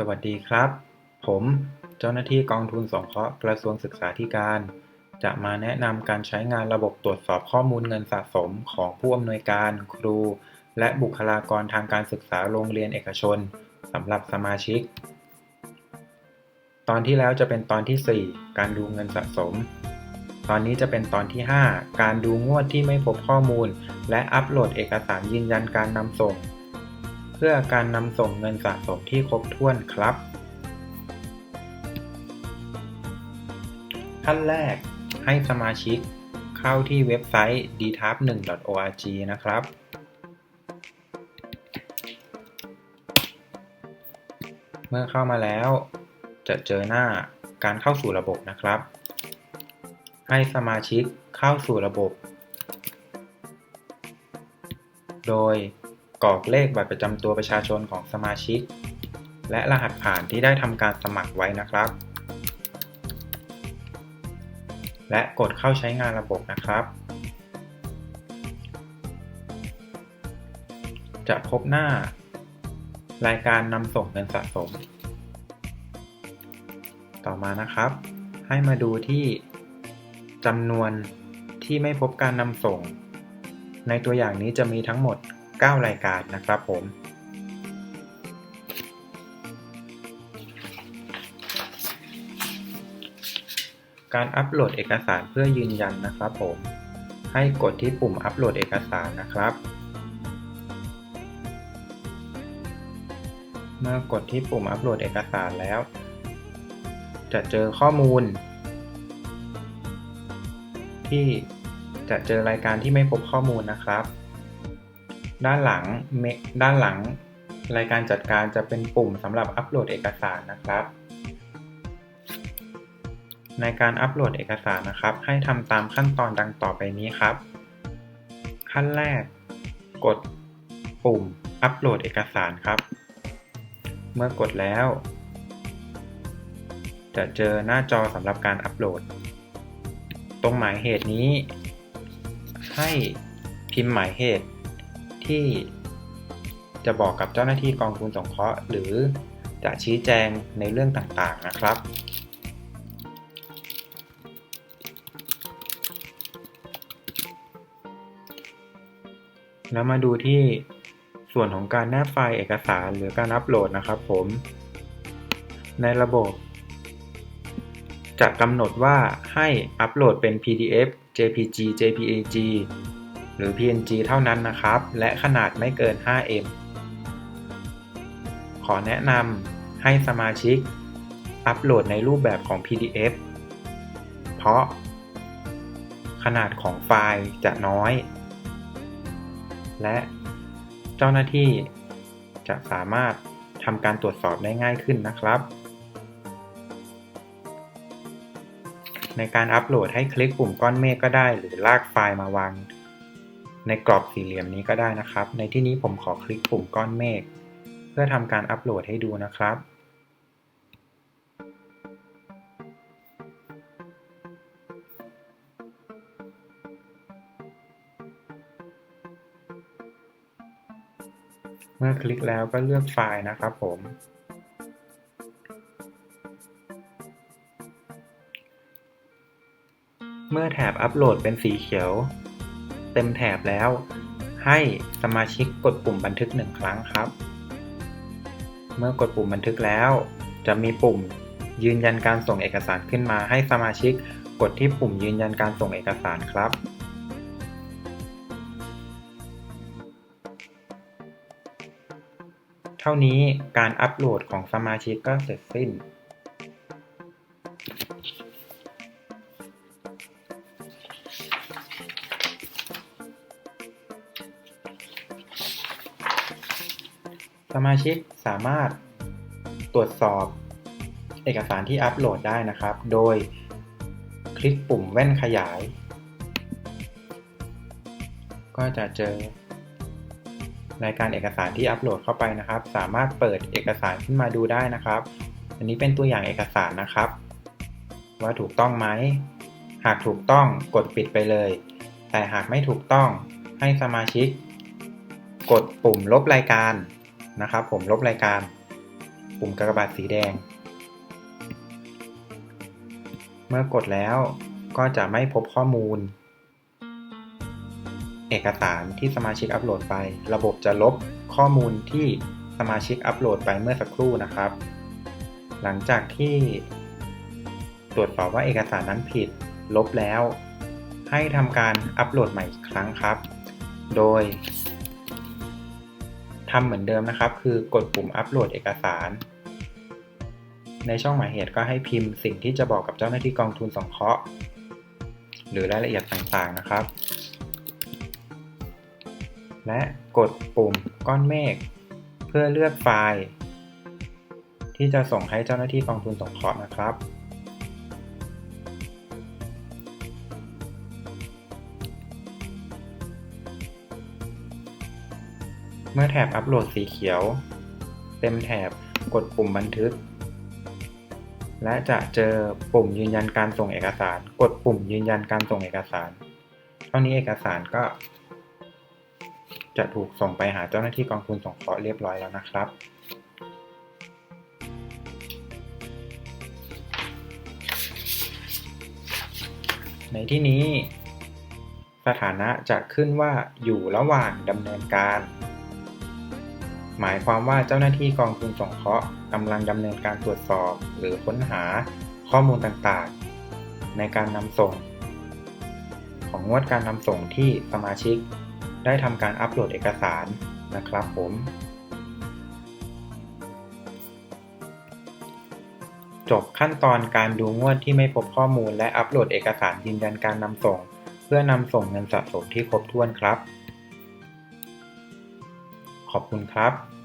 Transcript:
สวัสดีครับ ผมเจ้าหน้าที่กองทุนสงเคราะห์กระทรวงศึกษาธิการ จะมาแนะนำการใช้งานระบบตรวจสอบข้อมูลเงินสะสมของผู้อำนวยการ ครู และบุคลากรทางการศึกษาโรงเรียนเอกชนสำหรับสมาชิก ตอนที่แล้วจะเป็นตอนที่ 4 การดูเงินสะสม ตอนนี้จะเป็นตอนที่ 5 การดูงวดที่ไม่พบข้อมูล และอัปโหลดเอกสารยืนยันการนำส่ง เพื่อการนำส่งเงินสะสมที่ครบถ้วนครับ ขั้นแรกให้สมาชิกเข้าที่เว็บไซต์ dtab1.org นะครับ เมื่อเข้ามาแล้ว จะเจอหน้าการเข้าสู่ระบบนะครับ ให้สมาชิกเข้าสู่ระบบ โดย กรอกเลขบัตรประจำตัวประชาชนของสมาชิก และรหัสผ่านที่ได้ทำการสมัครไว้นะครับ และกดเข้าใช้งานระบบนะครับ จะพบหน้า รายการนำส่งเงินสะสม ต่อมานะครับ ให้มาดูที่จำนวนที่ไม่พบการนำส่ง ในตัวอย่างนี้จะมีทั้งหมด 9 รายการนะครับผม การอัปโหลดเอกสารเพื่อยืนยันนะครับผม ให้กดที่ปุ่มอัปโหลดเอกสารนะครับ เมื่อกดที่ปุ่มอัปโหลดเอกสารแล้ว จะเจอข้อมูล ที่จะเจอรายการที่ไม่พบข้อมูลนะครับ ด้านหลังเมด้านหลัง รายการจัดการจะเป็นปุ่มสำหรับอัปโหลดเอกสารนะครับ ในการอัปโหลดเอกสารนะครับ ให้ทำตามขั้นตอนดังต่อไปนี้ครับ ขั้นแรก กดปุ่มอัปโหลดเอกสารครับ เมื่อกดแล้ว จะเจอหน้าจอสำหรับการอัปโหลด ตรงหมายเหตุนี้ ให้พิมพ์หมายเหตุ ที่จะบอกกับเจ้าหน้าที่กองทุนสงเคราะห์ หรือจะชี้แจงในเรื่องต่างๆนะครับ แล้วมาดูที่ส่วนของการแนบไฟล์เอกสารหรือการอัปโหลดนะครับผม ในระบบ จะกำหนดว่าให้อัปโหลดเป็น PDF JPG JPEG หรือ PNG เท่านั้นนะครับ และขนาดไม่เกิน 5M ขอแนะนำให้สมาชิก อัปโหลดในรูปแบบของ PDF เพราะ ขนาดของไฟล์จะน้อย และเจ้าหน้าที่จะสามารถทำการตรวจสอบได้ง่ายขึ้นนะครับ ในการอัปโหลดให้คลิกปุ่มก้อนเมฆก็ได้ หรือลากไฟล์มาวาง ในกรอบสี่เหลี่ยมนี้ก็ได้นะครับ ในที่นี้ผมขอคลิกปุ่มก้อนเมฆเพื่อทำการอัปโหลดให้ดูนะครับ เมื่อคลิกแล้วก็เลือกไฟล์นะครับผมเมื่อแถบอัปโหลดเป็นสีเขียว เต็มแถบแล้ว ให้สมาชิกกดปุ่มบันทึกหนึ่งครั้งครับ เมื่อกดปุ่มบันทึกแล้ว จะมีปุ่มยืนยันการส่งเอกสารขึ้นมาให้สมาชิกกดที่ปุ่มยืนยันการส่งเอกสารครับ เท่านี้การอัปโหลดของสมาชิกก็เสร็จสิ้น สมาชิกสามารถตรวจสอบเอกสารที่อัปโหลดได้นะครับ โดยคลิกปุ่มแว่นขยาย ก็จะเจอรายการเอกสารที่อัปโหลดเข้าไปนะครับ สามารถเปิดเอกสารขึ้นมาดูได้นะครับ อันนี้เป็นตัวอย่างเอกสารนะครับ ว่าถูกต้องไหม หากถูกต้องกดปิดไปเลย แต่หากไม่ถูกต้องให้สมาชิก กดปุ่มลบรายการ นะครับ ผมลบรายการปุ่มกากบาทสีแดง เมื่อกดแล้วก็จะไม่พบข้อมูล เอกสารที่สมาชิกอัปโหลดไป ระบบจะลบข้อมูลที่สมาชิกอัปโหลดไปเมื่อสักครู่นะครับ หลังจากที่ตรวจสอบว่าเอกสารนั้นผิด ลบแล้ว ให้ทำการอัปโหลดใหม่อีกครั้งครับ โดย ทำเหมือนเดิมนะครับ คือกดปุ่มอัปโหลดเอกสาร ในช่องหมายเหตุก็ให้พิมพ์สิ่งที่จะบอกกับเจ้าหน้าที่กองทุนสงเคราะห์ หรือรายละเอียดต่างๆนะครับ และกดปุ่มก้อนเมฆเพื่อเลือกไฟล์ ที่จะส่งให้เจ้าหน้าที่กองทุนสงเคราะห์นะครับ เมื่อแถบอัปโหลดสีเขียว เต็มแถบกดปุ่มบันทึก และจะเจอปุ่มยืนยันการส่งเอกสาร กดปุ่มยืนยันการส่งเอกสาร เท่านี้เอกสารก็ จะถูกส่งไปหาเจ้าหน้าที่กองทุนสงเคราะห์เรียบร้อยแล้วนะครับในที่นี้ สถานะจะขึ้นว่าอยู่ระหว่างดำเนินการ หมายความว่าเจ้าหน้าที่กองทุนสงเคราะห์กำลังดำเนินการตรวจสอบ หรือค้นหาข้อมูลต่างๆ ในการนำส่ง ของงวดการนำส่งที่สมาชิก ได้ทำการอัปโหลดเอกสารนะครับผม จบขั้นตอนการดูงวดที่ไม่พบข้อมูลและอัปโหลดเอกสารยืนยันการนำส่ง เพื่อนำส่งเงินสะสมที่ครบถ้วนครับขอบ คุณครับ